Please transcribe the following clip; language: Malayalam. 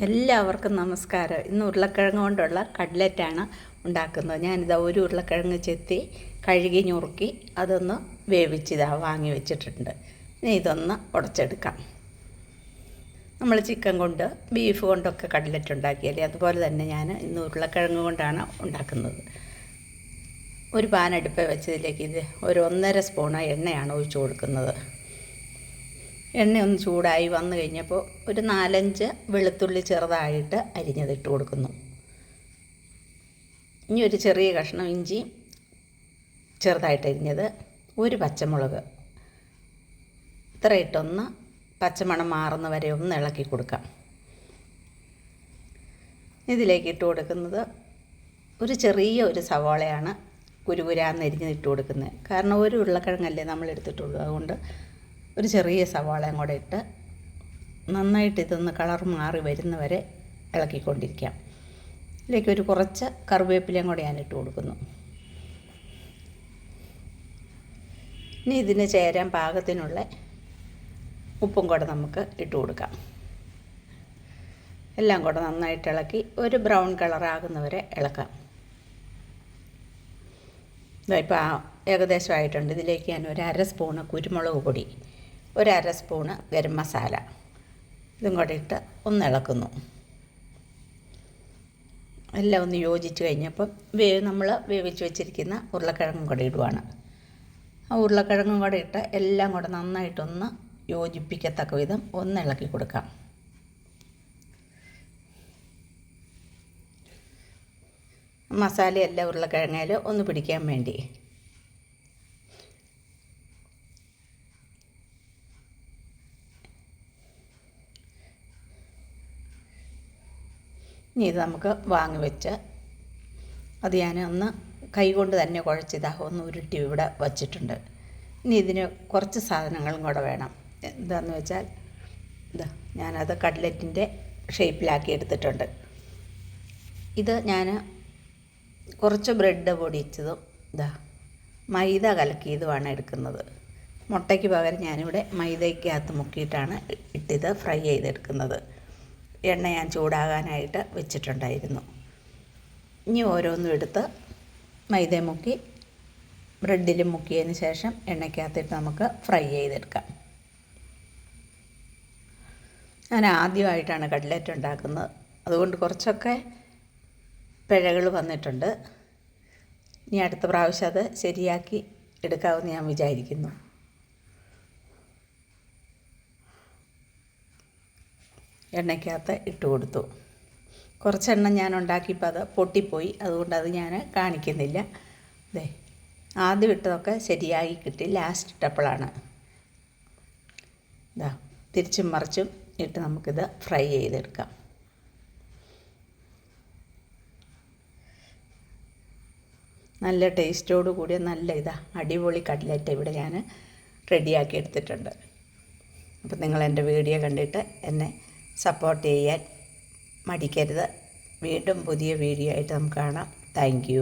എല്ലാവർക്കും നമസ്കാരം. ഇന്ന് ഉരുളക്കിഴങ്ങ് കൊണ്ടുള്ള കട്ലറ്റാണ് ഉണ്ടാക്കുന്നത്. ഞാനിതാ ഒരു ഉരുളക്കിഴങ്ങ് ചെത്തി കഴുകി ഞുറുക്കി അതൊന്ന് വേവിച്ചിതാ വാങ്ങി വെച്ചിട്ടുണ്ട്. ഇനി ഇതൊന്ന് ഉടച്ചെടുക്കാം. നമ്മൾ ചിക്കൻ കൊണ്ട് ബീഫ് കൊണ്ടൊക്കെ കട്ലറ്റ് ഉണ്ടാക്കിയല്ലേ? അതുപോലെ തന്നെ ഞാൻ ഇന്ന് ഉരുളക്കിഴങ്ങ് കൊണ്ടാണ് ഉണ്ടാക്കുന്നത്. ഒരു പാനടുപ്പ് വെച്ചതിലേക്ക് ഇത് ഒരു ഒന്നര സ്പൂൺ എണ്ണയാണ് ഒഴിച്ചു കൊടുക്കുന്നത്. എണ്ണ ഒന്ന് ചൂടായി വന്നു കഴിഞ്ഞപ്പോൾ ഒരു നാലഞ്ച് വെളുത്തുള്ളി ചെറുതായിട്ട് അരിഞ്ഞതിട്ട് കൊടുക്കുന്നു. ഇനി ഒരു ചെറിയ കഷ്ണം ഇഞ്ചി ചെറുതായിട്ട് അരിഞ്ഞത് ഒരു പച്ചമുളക്. ഇത്ര ഇട്ടൊന്ന് പച്ചമണം മാറുന്ന വരെ ഒന്ന് ഇളക്കി കൊടുക്കാം. ഇതിലേക്ക് ഇട്ട് കൊടുക്കുന്നത് ഒരു ചെറിയ ഒരു സവാളയാണ് കുരുകുരാന്ന് അരിഞ്ഞിട്ട് കൊടുക്കുന്നത്. കാരണം ഒരു ഉരുളക്കിഴങ്ങല്ലേ നമ്മൾ എടുത്തിട്ടുള്ളൂ അതുകൊണ്ട് ഒരു ചെറിയ സവാളയും കൂടെ ഇട്ട് നന്നായിട്ട് ഇതൊന്ന് കളർ മാറി വരുന്നവരെ ഇളക്കിക്കൊണ്ടിരിക്കാം. ഇതിലേക്ക് ഒരു കുറച്ച് കറിവേപ്പിലയും കൂടെ ഞാൻ ഇട്ട് കൊടുക്കുന്നു. ഇനി ഇതിന് ചേരാൻ പാകത്തിനുള്ള ഉപ്പും കൂടെ നമുക്ക് ഇട്ട് കൊടുക്കാം. എല്ലാം കൂടെ നന്നായിട്ട് ഇളക്കി ഒരു ബ്രൗൺ കളറാകുന്നവരെ ഇളക്കാം. ഇപ്പോൾ ഏകദേശമായിട്ടുണ്ട് ഇതിലേക്ക് ഞാൻ ഒരു അര സ്പൂണ് കുരുമുളക് പൊടി ഒരു അര സ്പൂണ് ഗരം മസാല. ഇതും കൂടെ ഇട്ട് ഒന്ന് ഇളക്കുന്നു. എല്ലാം ഒന്ന് യോജിച്ച് കഴിഞ്ഞപ്പം വേ നമ്മൾ വേവിച്ച് വെച്ചിരിക്കുന്ന ഉരുളക്കിഴങ്ങും കൂടെ ഇടുവാണ്. ആ ഉരുളക്കിഴങ്ങും കൂടെ ഇട്ട് എല്ലാം കൂടെ നന്നായിട്ടൊന്ന് യോജിപ്പിക്കത്തക്ക വിധം ഒന്ന് ഇളക്കി കൊടുക്കാം. മസാലയെല്ലാം ഉരുളക്കിഴങ്ങയിൽ ഒന്ന് പിടിക്കാൻ വേണ്ടി. ഇനി ഇത് നമുക്ക് വാങ്ങി വെച്ച് അത് ഞാൻ ഒന്ന് കൈകൊണ്ട് തന്നെ കുഴച്ചിതാ ഒന്ന് ഉരുട്ടി ഇവിടെ വച്ചിട്ടുണ്ട്. ഇനി ഇതിന് കുറച്ച് സാധനങ്ങളും കൂടെ വേണം. എന്താണെന്ന് വെച്ചാൽ ഇതാ ഞാനത് കട്ലറ്റിന്റെ ഷേപ്പിലാക്കി എടുത്തിട്ടുണ്ട്. ഇത് ഞാൻ കുറച്ച് ബ്രെഡ് പൊടിച്ചതും ഇതാ മൈദ കലക്കിയതുമാണ് എടുക്കുന്നത്. മുട്ടയ്ക്ക് പകരം ഞാനിവിടെ മൈദയ്ക്കകത്ത് മുക്കിയിട്ടാണ് ഇട്ടിത് ഫ്രൈ ചെയ്തെടുക്കുന്നത്. എണ്ണ ഞാൻ ചൂടാകാനായിട്ട് വെച്ചിട്ടുണ്ടായിരുന്നു. ഇനി ഓരോന്നും എടുത്ത് മൈദ മുക്കി ബ്രെഡിൽ മുക്കിയതിന് ശേഷം എണ്ണയ്ക്കകത്തിട്ട് നമുക്ക് ഫ്രൈ ചെയ്തെടുക്കാം. ഞാൻ ആദ്യമായിട്ടാണ് കട്ട്ലറ്റ് ഉണ്ടാക്കുന്നത്. അതുകൊണ്ട് കുറച്ചൊക്കെ പിഴകൾ വന്നിട്ടുണ്ട്. ഇനി അടുത്ത പ്രാവശ്യം അത് ശരിയാക്കി എടുക്കാമെന്ന് ഞാൻ വിചാരിക്കുന്നു. എണ്ണയ്ക്കകത്ത് ഇട്ട് കൊടുത്തു. കുറച്ചെണ്ണ ഞാൻ ഉണ്ടാക്കിയപ്പോൾ അത് പൊട്ടിപ്പോയി. അതുകൊണ്ട് അത് ഞാൻ കാണിക്കുന്നില്ല. അതെ ആദ്യം ഇട്ടതൊക്കെ ശരിയായി കിട്ടി. ലാസ്റ്റ് ഇട്ടപ്പോഴാണ്. ഇതാ തിരിച്ചും മറിച്ചും ഇട്ട് നമുക്കിത് ഫ്രൈ ചെയ്തെടുക്കാം. നല്ല ടേസ്റ്റോട് കൂടിയ നല്ല ഇതാ അടിപൊളി കട്ട്ലറ്റ് ഇവിടെ ഞാൻ റെഡിയാക്കി എടുത്തിട്ടുണ്ട്. അപ്പോൾ നിങ്ങൾ എന്റെ വീഡിയോ കണ്ടിട്ട് എന്നെ സപ്പോർട്ട് ചെയ്യാൻ മടിക്കരുത്. വീണ്ടും പുതിയ വീഡിയോ ആയിട്ട് നമുക്ക് കാണാം. താങ്ക്